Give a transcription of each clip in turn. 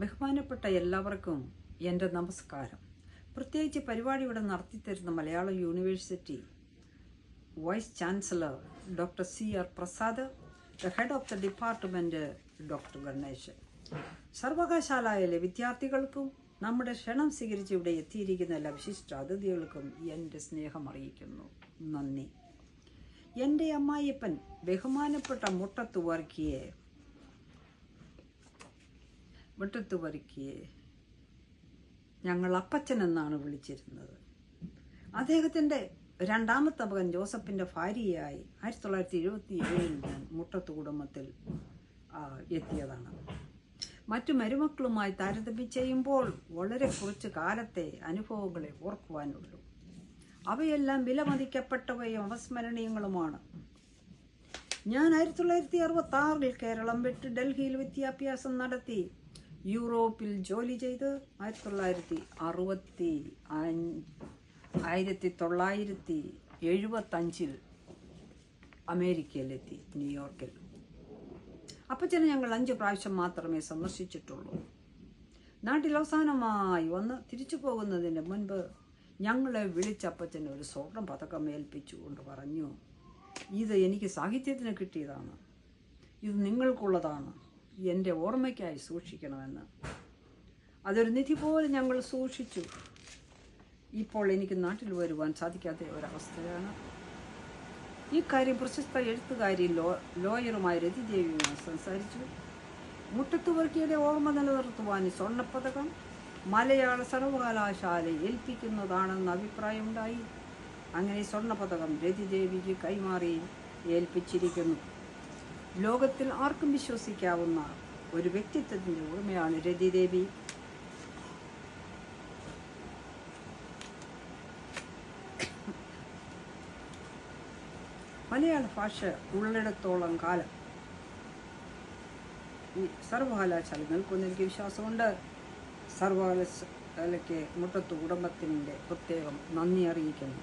ബഹുമാനപ്പെട്ട എല്ലാവർക്കും എന്റെ നമസ്കാരം. പ്രത്യേകിച്ച് പരിപാടി ഇവിടെ നടത്തിത്തരുന്ന Malayalam university vice chancellor doctor C R Prasad the head of the department doctor Ganesan സർവകലാശാലയിലെ വിദ്യാർത്ഥികൾക്കും നമ്മുടെ ക്ഷണം സ്വീകരിച്ച് ഇവിടെ എത്തിയിരിക്കുന്ന എല്ലാ വിശിഷ്ട അതിഥികൾക്കും എന്റെ സ്നേഹം അറിയിക്കുന്നു. നന്ദി. എന്റെ അമ്മായിയപ്പൻ ബഹുമാനപ്പെട്ട മുട്ടത്തു വർക്കിയെ മുട്ടത്ത് വർക്കിയെ ഞങ്ങൾ അപ്പച്ചൻ എന്നാണ് വിളിച്ചിരുന്നത്. അദ്ദേഹത്തിന്റെ രണ്ടാമത്തെ മകൻ ജോസഫിന്റെ ഭാര്യയായി ആയിരത്തി തൊള്ളായിരത്തി എഴുപത്തി ഏഴിൽ ഞാൻ മുട്ടത്ത് കുടുംബത്തിൽ എത്തിയതാണ്. മറ്റു മരുമക്കളുമായി താരതമ്യം ചെയ്യുമ്പോൾ വളരെ കുറച്ച് കാലത്തെ അനുഭവങ്ങളെ ഓർക്കുവാനുള്ളൂ. അവയെല്ലാം വിലമതിക്കപ്പെട്ടവയും അവസ്മരണീയങ്ങളുമാണ്. ഞാൻ ആയിരത്തി തൊള്ളായിരത്തി അറുപത്തി ആറിൽ കേരളം വിട്ട് ഡൽഹിയിൽ വിദ്യാഭ്യാസം നടത്തി. യൂറോപ്പിൽ ജോലി ചെയ്ത് ആയിരത്തി തൊള്ളായിരത്തി അറുപത്തി ആയിരത്തി തൊള്ളായിരത്തി എഴുപത്തഞ്ചിൽ അമേരിക്കയിലെത്തി ന്യൂയോർക്കിൽ. അപ്പച്ചനെ ഞങ്ങൾ അഞ്ച് പ്രാവശ്യം മാത്രമേ സന്ദർശിച്ചിട്ടുള്ളൂ. നാട്ടിൽ അവസാനമായി വന്ന് തിരിച്ചു പോകുന്നതിന് മുൻപ് ഞങ്ങളെ വിളിച്ചപ്പച്ചൻ ഒരു സ്വർണം പതക്കം ഏൽപ്പിച്ചുകൊണ്ട് പറഞ്ഞു ഇത് എനിക്ക് സാഹിത്യത്തിന് കിട്ടിയതാണ്. ഇത് നിങ്ങൾക്കുള്ളതാണ്. എന്റെ ഓർമ്മയ്ക്കായി സൂക്ഷിക്കണമെന്ന്. അതൊരു നിധി പോലെ ഞങ്ങൾ സൂക്ഷിച്ചു. ഇപ്പോൾ എനിക്ക് നാട്ടിൽ വരുവാൻ സാധിക്കാത്ത ഒരവസ്ഥയാണ്. ഈ കാര്യം പ്രശസ്ത എഴുത്തുകാരി ലോ ലോയറുമായ രതിദേവിയുമായി സംസാരിച്ചു. മുട്ടത്തുവർക്കിയുടെ ഓർമ്മ നിലനിർത്തുവാൻ സ്വർണപ്പതകം മലയാള സർവകലാശാല ഏൽപ്പിക്കുന്നതാണെന്ന് അഭിപ്രായമുണ്ടായി. അങ്ങനെ സ്വർണ പതകം രതിദേവിക്ക് കൈമാറി ഏൽപ്പിച്ചിരിക്കുന്നു. ലോകത്തിൽ ആർക്കും വിശ്വസിക്കാവുന്ന ഒരു വ്യക്തിത്വത്തിന്റെ ഉടമയാണ് രതിദേവി മലയാള ഭാഷ ഉള്ളിടത്തോളം കാലം ഈ സർവകലാശാല നിൽക്കുന്ന എനിക്ക് വിശ്വാസമുണ്ട്. സർവകലാശാലയ്ക്ക് മുട്ടത്തു കുടുംബത്തിന്റെ പ്രത്യേകം നന്ദി അറിയിക്കുന്നു.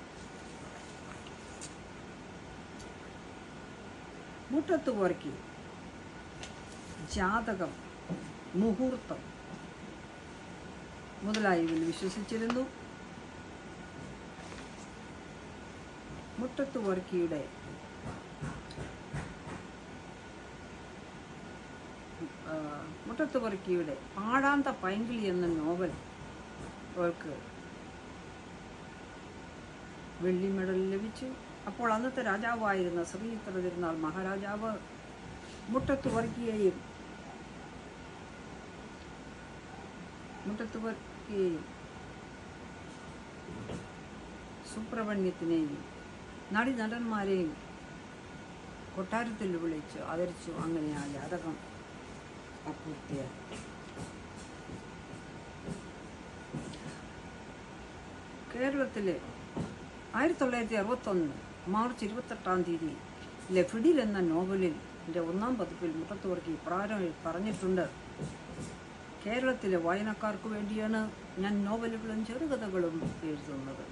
മുട്ടത്തു പോർക്കി ജാതകം മുഹൂർത്തം. മുതലായവയിൽ വിശ്വസിച്ചിരുന്നു. മുട്ടത്ത് വർക്കിയുടെ മുട്ടത്ത് വർക്കിയുടെ പാടാന്ത പൈങ്കിളി എന്ന നോവൽ അവൾക്ക് വെള്ളി മെഡൽ ലഭിച്ചു. അപ്പോൾ അന്നത്തെ രാജാവായിരുന്ന ശ്രീചിത്ര തിരുനാൾ മഹാരാജാവ് മുട്ടത്ത് വർക്കിയെയും മുട്ടത്ത് വർക്കിയെയും സുബ്രഹ്മണ്യത്തിനെയും നടി നടന്മാരെയും കൊട്ടാരത്തിൽ വിളിച്ചു ആദരിച്ചു. അങ്ങനെ ആ ജാതകം അപൂർത്തിയായി. കേരളത്തിലെ ആയിരത്തി തൊള്ളായിരത്തി അറുപത്തൊന്ന് മാർച്ച് ഇരുപത്തെട്ടാം തീയതി ലഫിഡിൽ എന്ന നോവലിൽ എന്റെ ഒന്നാം പതിപ്പിൽ മുട്ടത്തുവർക്കി പ്രാരം പറഞ്ഞിട്ടുണ്ട്. കേരളത്തിലെ വായനക്കാർക്ക് വേണ്ടിയാണ് ഞാൻ നോവലുകളും ചെറുകഥകളും എഴുതുന്നത്.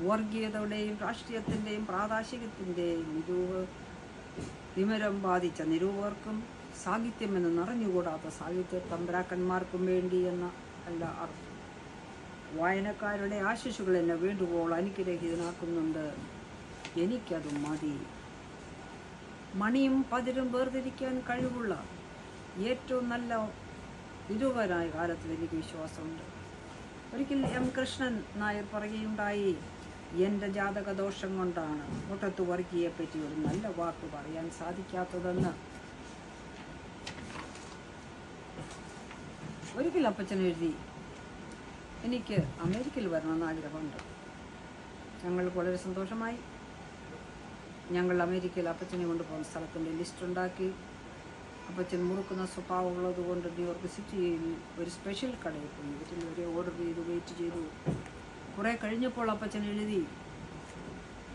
വർഗീയതയുടെയും രാഷ്ട്രീയത്തിന്റെയും പ്രാദേശികത്തിന്റെയും നിരൂപ വിമരം ബാധിച്ച നിരൂപകർക്കും സാഹിത്യമെന്ന് നിറഞ്ഞുകൂടാത്ത സാഹിത്യ തമ്പ്രാക്കന്മാർക്കും വേണ്ടി എന്ന അല്ല അർത്ഥം. വായനക്കാരുടെ ആശിഷുകൾ എന്നെ വീണ്ടുപോൾ അനുഗ്രഹീതനാക്കുന്നുണ്ട്. എനിക്കത് മതി. മണിയും പതിരും വേർതിരിക്കാൻ കഴിവുള്ള ഏറ്റവും നല്ല ഇരുവരായ കാലത്തിൽ എനിക്ക് വിശ്വാസമുണ്ട്. ഒരിക്കൽ എം. കൃഷ്ണൻ നായർ പറയുകയുണ്ടായി എന്റെ ജാതക ദോഷം കൊണ്ടാണ് മുട്ടത്ത് വർക്കിയെ പറ്റി ഒരു നല്ല വാക്ക് പറയാൻ സാധിക്കാത്തതെന്ന്. ഒരിക്കൽ അപ്പച്ചൻ എഴുതി എനിക്ക് അമേരിക്കയിൽ വരണമെന്ന് ആഗ്രഹമുണ്ട്. ഞങ്ങൾക്ക് വളരെ സന്തോഷമായി. ഞങ്ങൾ അമേരിക്കയിൽ അപ്പച്ചനെ കൊണ്ടുപോകുന്ന സ്ഥലത്തിന്റെ ലിസ്റ്റ് ഉണ്ടാക്കി. അപ്പച്ചൻ മുറുക്കുന്ന സ്വഭാവമുള്ളത് കൊണ്ട് ന്യൂയോർക്ക് സിറ്റിയിൽ ഒരു സ്പെഷ്യൽ കടയിൽ പോയി. ഒരു ഓർഡർ ചെയ്തു വെയിറ്റ് ചെയ്തു. കുറേ കഴിഞ്ഞപ്പോൾ അപ്പച്ചൻ എഴുതി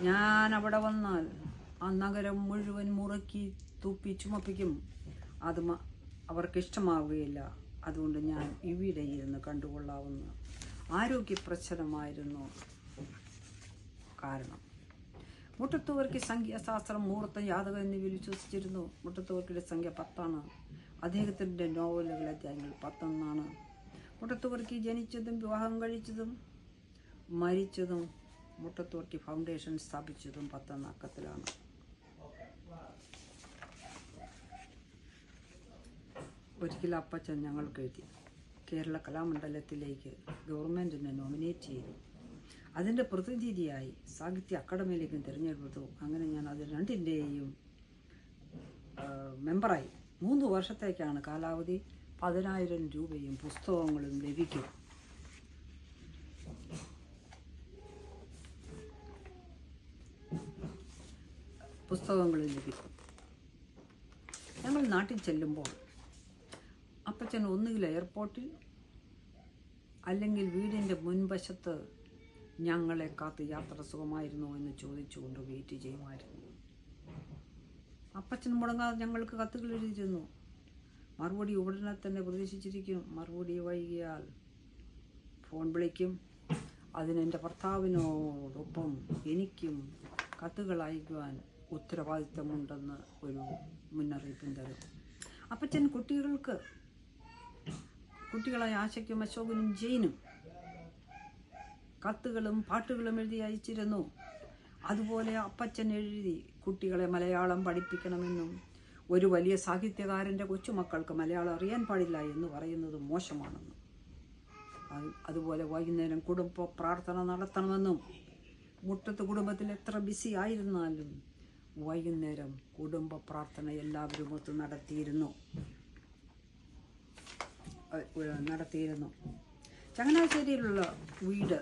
ഞാൻ അവിടെ വന്നാൽ ആ നഗരം മുഴുവൻ മുറുക്കി തൂപ്പി ചുമപ്പിക്കും. അത് അവർക്ക് ഇഷ്ടമാവുകയില്ല. അതുകൊണ്ട് ഞാൻ ഇവിടെ ഇരുന്ന് കണ്ടുകൊള്ളാവുന്ന ആരോഗ്യ പ്രശ്നമായിരുന്നു കാരണം. മുട്ടത്തുവർക്കി സംഖ്യാശാസ്ത്രം മുഹൂർത്തം യാദവ് എന്നിവയിൽ വിശ്വസിച്ചിരുന്നു മുട്ടത്തുവർക്കിയുടെ സംഖ്യ പത്താണ്. അദ്ദേഹത്തിന്റെ നോവലുകളെ അധ്യായങ്ങൾ പത്തൊന്നാണ്. മുട്ടത്തുവർക്കി ജനിച്ചതും വിവാഹം കഴിച്ചതും മരിച്ചതും മുട്ടത്തുവർക്കി ഫൗണ്ടേഷൻ സ്ഥാപിച്ചതും പത്തൊന്ന് അക്കത്തിലാണ്. ഒരിക്കൽ അപ്പച്ചൻ ഞങ്ങൾക്ക് എഴുതി. കേരള കലാമണ്ഡലത്തിലേക്ക് ഗവൺമെന്റിനെ നോമിനേറ്റ് ചെയ്തു. അതിന്റെ പ്രതിനിധിയായി സാഹിത്യ അക്കാദമിയിലേക്കും തിരഞ്ഞെടുത്തു. അങ്ങനെ ഞാൻ അത് രണ്ടിന്റെയും മെമ്പറായി. മൂന്ന് വർഷത്തേക്കാണ് കാലാവധി പതിനായിരം രൂപയും പുസ്തകങ്ങളും ലഭിക്കും പുസ്തകങ്ങളും ലഭിക്കും. ഞങ്ങൾ നാട്ടിൽ ചെല്ലുമ്പോൾ അപ്പച്ചൻ ഒന്നുകിൽ എയർപോർട്ടിൽ അല്ലെങ്കിൽ വീടിന്റെ മുൻവശത്ത് ഞങ്ങളെ കാത്ത് യാത്ര സുഖമായിരുന്നോ എന്ന് ചോദിച്ചുകൊണ്ട് വെയിറ്റ് ചെയ്യുമായിരുന്നു. അപ്പച്ചൻ മുടങ്ങാതെ ഞങ്ങൾക്ക് കത്തുകൾ എഴുതിയിരുന്നു മറുപടി ഉടനെ തന്നെ പ്രതീക്ഷിച്ചിരിക്കും. മറുപടി വൈകിയാൽ ഫോൺ വിളിക്കും. അതിനെന്റെ ഭർത്താവിനോടൊപ്പം എനിക്കും കത്തുകൾ അയക്കുവാൻ ഉത്തരവാദിത്തമുണ്ടെന്ന് ഒരു മുന്നറിയിപ്പും തരും. അപ്പച്ചൻ കുട്ടികൾക്ക് കുട്ടികളായ ആശയ്ക്കും അശോകനും ജെയിനും കത്തുകളും പാട്ടുകളും എഴുതി അയച്ചിരുന്നു. അതുപോലെ അപ്പച്ചൻ എഴുതി കുട്ടികളെ മലയാളം പഠിപ്പിക്കണമെന്നും ഒരു വലിയ സാഹിത്യകാരന്റെ കൊച്ചുമക്കൾക്ക് മലയാളം അറിയാൻ പാടില്ല എന്ന് പറയുന്നത് മോശമാണെന്നും. അത് അതുപോലെ വൈകുന്നേരം കുടുംബ പ്രാർത്ഥന നടത്തണമെന്നും മുട്ടത്ത് കുടുംബത്തിൽ എത്ര ബിസി ആയിരുന്നാലും വൈകുന്നേരം കുടുംബ പ്രാർത്ഥന എല്ലാവരും ഒത്ത് നടത്തിയിരുന്നു. നടത്തിയിരുന്നു. ചങ്ങനാശ്ശേരിയിലുള്ള വീട്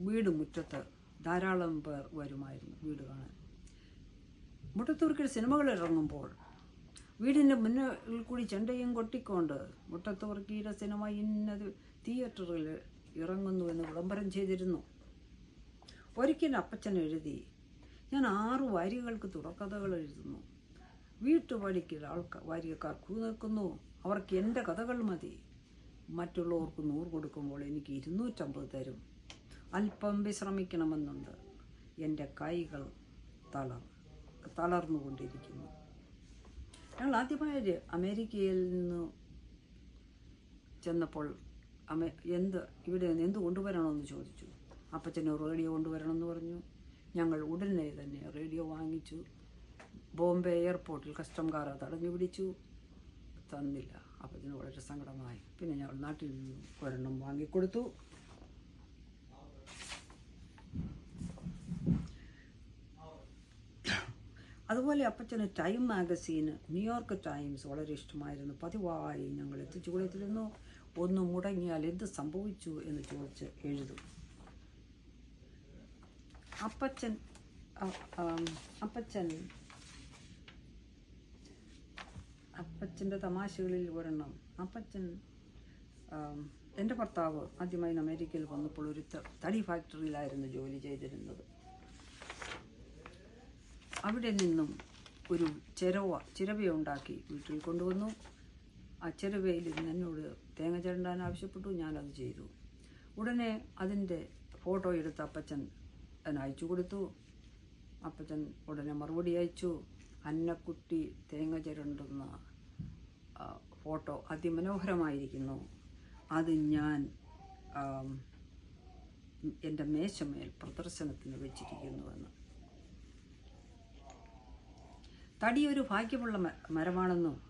വീട് മുറ്റത്ത് ധാരാളം പേർ വരുമായിരുന്നു വീട് കാണാൻ. മുട്ടത്തൂർക്കിൽ സിനിമകൾ ഇറങ്ങുമ്പോൾ വീടിന്റെ മുന്നിൽ കൂടി ചെണ്ടയും കൊട്ടിക്കൊണ്ട് മുട്ടത്തൂർക്കിയുടെ സിനിമ ഇന്നത് തിയേറ്ററിൽ ഇറങ്ങുന്നു എന്ന് വിളംബരം ചെയ്തിരുന്നു. ഒരിക്കൽ അപ്പച്ചൻ എഴുതി ഞാൻ ആറു വാരികൾക്ക് തുടക്കഥകൾ എഴുതുന്നു. വീട്ടുപടിക്കൽ ആൾക്കാർ വാരികക്കാർ കൂ നിൽക്കുന്നു. അവർക്ക് എന്റെ കഥകൾ മതി. മറ്റുള്ളവർക്ക് നൂറ് കൊടുക്കുമ്പോൾ എനിക്ക് ഇരുന്നൂറ്റമ്പത് തരും. അല്പം വിശ്രമിക്കണമെന്നുണ്ട്. എന്റെ കൈകൾ തളർ തളർന്നുകൊണ്ടിരിക്കുന്നു. ഞങ്ങൾ ആദ്യമായി അമേരിക്കയിൽ നിന്ന് ചെന്നപ്പോൾ അമേ എന്ത് ഇവിടെ എന്ത് കൊണ്ടുവരണമെന്ന് ചോദിച്ചു. അപ്പച്ചന് റേഡിയോ കൊണ്ടുവരണമെന്ന് പറഞ്ഞു. ഞങ്ങൾ ഉടനെ തന്നെ റേഡിയോ വാങ്ങിച്ചു. ബോംബെ എയർപോർട്ടിൽ കസ്റ്റംകാർ തടഞ്ഞു പിടിച്ചു തന്നില്ല. അപ്പച്ചന് വളരെ സങ്കടമായി. പിന്നെ ഞങ്ങൾ നാട്ടിൽ നിന്ന് ഒരെണ്ണം വാങ്ങിക്കൊടുത്തു. അതുപോലെ അപ്പച്ചന് ടൈം മാഗസീന് ന്യൂയോർക്ക് ടൈംസ് വളരെ ഇഷ്ടമായിരുന്നു. പതിവായി ഞങ്ങൾ എത്തിച്ചു കൊടുത്തിരുന്നു. ഒന്ന് മുടങ്ങിയാൽ എന്ത് സംഭവിച്ചു എന്ന് ചോദിച്ച് എഴുതും. അപ്പച്ചൻ അപ്പച്ചൻ അപ്പച്ചന്റെ തമാശകളിൽ ഒരെണ്ണം. അപ്പച്ചൻ എന്റെ ഭർത്താവ് ആദ്യമായി അമേരിക്കയിൽ വന്നപ്പോൾ ഒരു തടി ഫാക്ടറിയിലായിരുന്നു ജോലി ചെയ്തിരുന്നത്. അവിടെ നിന്നും ഒരു ചിരവ ചിരവയുണ്ടാക്കി വീട്ടിൽ കൊണ്ടുവന്നു. ആ ചിരവയിൽ എന്നോട് തേങ്ങ ചിരണ്ടാൻ ആവശ്യപ്പെട്ടു ഞാനത് ചെയ്തു. ഉടനെ അതിന്റെ ഫോട്ടോ എടുത്ത് അപ്പച്ചൻ അയച്ചു കൊടുത്തു. അപ്പച്ചൻ ഉടനെ മറുപടി അയച്ചു. അന്നക്കുട്ടി തേങ്ങ ചിരണ്ടുന്ന ഫോട്ടോ അതിമനോഹരമായിരിക്കുന്നു. അത് ഞാൻ എന്റെ മേശമേൽ പ്രദർശനത്തിന് വെച്ചിരിക്കുന്നുവെന്ന്. തടി ഒരു ഭാഗ്യമുള്ള മരമാണെന്നും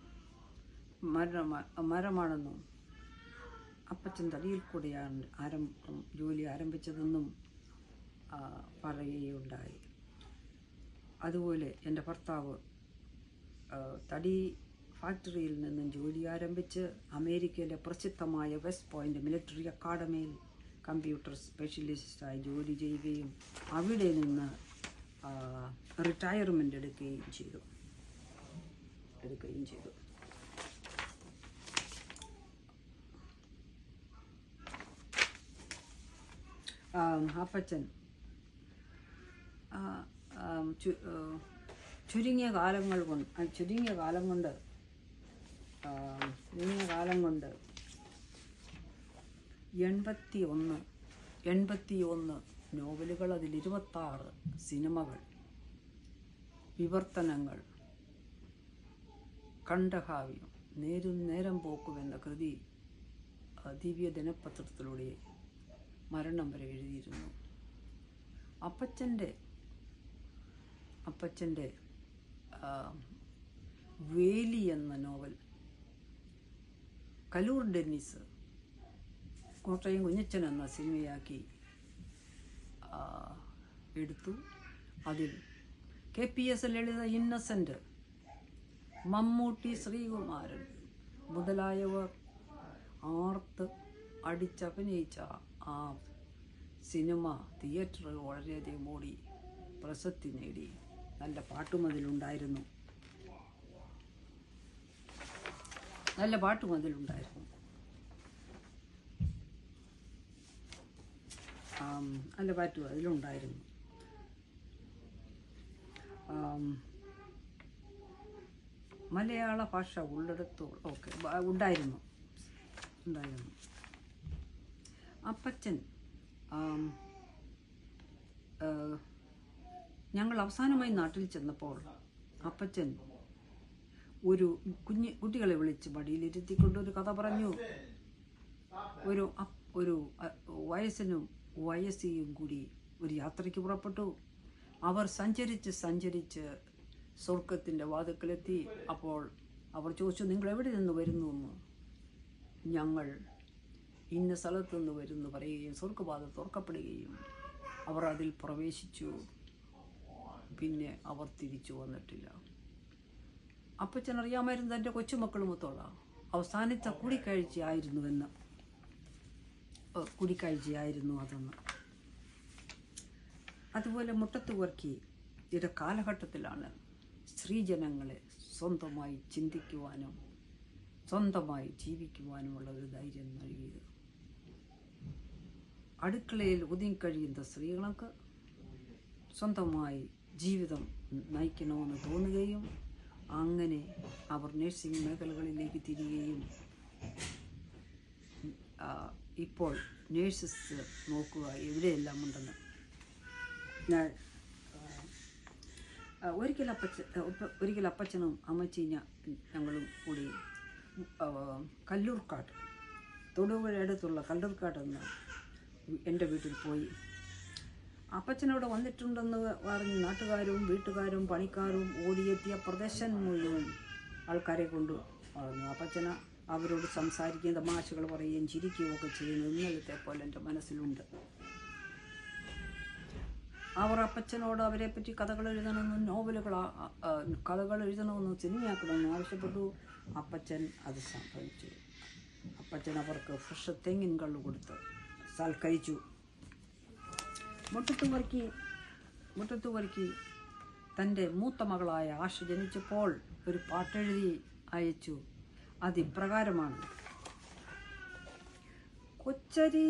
മര- മരമാണെന്നും അപ്പച്ചൻ തടിയിൽ കൂടെയാണ് ആരംഭം ജോലി ആരംഭിച്ചതെന്നും പറയുകയുണ്ടായി. അതുപോലെ എന്റെ ഭർത്താവ് തടി ഫാക്ടറിയിൽ നിന്നും ജോലി ആരംഭിച്ച് അമേരിക്കയിലെ പ്രസിദ്ധമായ വെസ്റ്റ് പോയിന്റ് മിലിറ്ററി അക്കാഡമിയിൽ കമ്പ്യൂട്ടർ സ്പെഷ്യലിസ്റ്റായി ജോലി ചെയ്യുകയും അവിടെ നിന്ന് റിട്ടയർമെന്റ് എടുക്കുകയും ചെയ്തു. എടുക്കുകയും ചെയ്തു. അപ്പച്ചൻ ചുരുങ്ങിയ കാലങ്ങൾ കൊണ്ട് ചുരുങ്ങിയ കാലം കൊണ്ട് ആം, ചുരുങ്ങിയ കാലം കൊണ്ട് എൺപത്തി ഒന്ന് എൺപത്തി ഒന്ന് നോവലുകൾ അതിൽ ഇരുപത്താറ് സിനിമകൾ വിവർത്തനങ്ങൾ കണ്ഠകാവ്യം നേരും നേരം പോക്കുമെന്ന കൃതി ദിവ്യ ദിനപത്രത്തിലൂടെ മരണം വരെ എഴുതിയിരുന്നു. അപ്പച്ചന്റെ അപ്പച്ചന്റെ വേലി എന്ന നോവൽ കലൂർ ഡെന്നിസ്. കോട്ടയം കുഞ്ഞച്ചൻ എന്ന സിനിമയാക്കി എടുത്തു. അതിൽ K P S Lalitha Innocent Mammootty Sreekumaran മുതലായവർ ആർത്ത് അടിച്ചഭിനയിച്ച ആ സിനിമ തിയേറ്ററിൽ വളരെയധികം ഓടി പ്രശസ്തി നേടി. നല്ല പാട്ടും അതിലുണ്ടായിരുന്നു. നല്ല പാട്ടും അതിലുണ്ടായിരുന്നു. നല്ല പാട്ടും അതിലുണ്ടായിരുന്നു. മലയാള ഭാഷ ഉള്ളിടത്തോളം ഓക്കെ ഉണ്ടായിരുന്നു. ഉണ്ടായിരുന്നു. അപ്പച്ചൻ ഞങ്ങൾ അവസാനമായി നാട്ടിൽ ചെന്നപ്പോൾ അപ്പച്ചൻ ഒരു കുഞ്ഞ് കുട്ടികളെ വിളിച്ച് മടിയിലിരുത്തിക്കൊണ്ട് ഒരു കഥ പറഞ്ഞു. ഒരു ഒരു വയസ്സനും വയസ്സിയും കൂടി ഒരു യാത്രയ്ക്ക് പുറപ്പെട്ടു. അവർ സഞ്ചരിച്ച് സഞ്ചരിച്ച് സ്വർഗത്തിന്റെ വാതുക്കലെത്തി അപ്പോൾ അവർ ചോദിച്ചു നിങ്ങൾ എവിടെ നിന്ന് വരുന്നു എന്ന്? ഞങ്ങൾ ഇന്ന സ്ഥലത്തു നിന്ന് വരുന്നു പറയുകയും സ്വർഗപാത തുറക്കപ്പെടുകയും അവർ അതിൽ പ്രവേശിച്ചു. പിന്നെ അവർ തിരിച്ചു വന്നിട്ടില്ല. അപ്പച്ചൻ അറിയാമായിരുന്നു തന്റെ കൊച്ചുമക്കളുമൊത്തോള അവസാനത്തെ കൂടിക്കാഴ്ചയായിരുന്നുവെന്ന് എന്ന് കൂടിക്കാഴ്ചയായിരുന്നു അതെന്ന്. അതുപോലെ മുട്ടത്ത് ഇത് കാലഘട്ടത്തിലാണ് സ്ത്രീജനങ്ങളെ സ്വന്തമായി ചിന്തിക്കുവാനും സ്വന്തമായി ജീവിക്കുവാനുമുള്ള ഒരു ധൈര്യം നൽകിയത്. അടുക്കളയിൽ ഒതുങ്ങിക്കഴിയുന്ന സ്ത്രീകൾക്ക് സ്വന്തമായി ജീവിതം നയിക്കണമെന്ന് തോന്നുകയും അങ്ങനെ അവർ നഴ്സിംഗ് മേഖലകളിലേക്ക് തിരികുകയും ആ, ഇപ്പോൾ നേഴ്സസ് നോക്കുക എവിടെയെല്ലാം ഉണ്ടെന്ന്. ഞാൻ ഒരിക്കൽ അപ്പച്ച ഒരിക്കൽ അപ്പച്ചനും അമ്മച്ചി ഞങ്ങളും കൂടി കല്ലൂർക്കാട്ട് കല്ലൂർക്കാട് തൊടുപുഴ അടുത്തുള്ള കല്ലൂർക്കാട് എന്ന എന്റെ വീട്ടിൽ പോയി അപ്പച്ചനവിടെ വന്നിട്ടുണ്ടെന്ന് പറഞ്ഞ് നാട്ടുകാരും വീട്ടുകാരും പണിക്കാരും ഓടിയെത്തിയ പ്രദേശം മുഴുവൻ ആൾക്കാരെ കൊണ്ട് പറഞ്ഞു അപ്പച്ചന അവരോട് സംസാരിക്കുകയും തമാശകൾ പറയുകയും ചിരിക്കുകയും ഒക്കെ ചെയ്യുന്നു ഇന്നലത്തെ പോലെ എന്റെ മനസ്സിലുണ്ട്. അവർ അപ്പച്ചനോട് അവരെ പറ്റി കഥകൾ എഴുതണമെന്നും നോവലുകൾ കഥകൾ എഴുതണമെന്നും സിനിമയാക്കണമെന്നും ആവശ്യപ്പെട്ടു. അപ്പച്ചൻ അത് സംഭവിച്ചു. അപ്പച്ചൻ അവർക്ക് ഫ്രഷ് തെങ്ങിൻ കള്ളു കൊടുത്ത് സൽക്കരിച്ചു. മുട്ടത്ത് വർക്കി മുട്ടത്ത് വർക്കി തന്റെ മൂത്ത മകളായ ആശ ജനിച്ചപ്പോൾ ഒരു പാട്ടെഴുതി അയച്ചു. അതിപ്രകാരമാണ്. കൊച്ചരി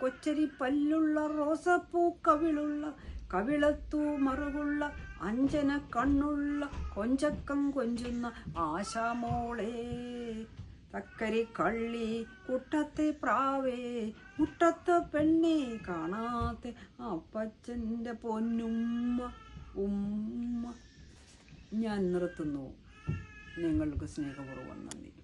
കൊച്ചരി പല്ലുള്ള റോസപ്പൂ കവിളുള്ള കവിളത്തു മറുകുള്ള അഞ്ജന കണ്ണുള്ള കൊഞ്ചക്കം കൊഞ്ചുന്ന ആശാമോളെ. തക്കരി കള്ളി കുട്ടത്തെ പ്രാവേ മുട്ടത്തെ പെണ്ണെ കാണാത്ത അപ്പച്ചന്റെ പൊന്നുമ്മ ഉമ്മ. ഞാൻ നിർത്തുന്നു. നിങ്ങൾക്ക് സ്നേഹപൂർവം നന്ദി.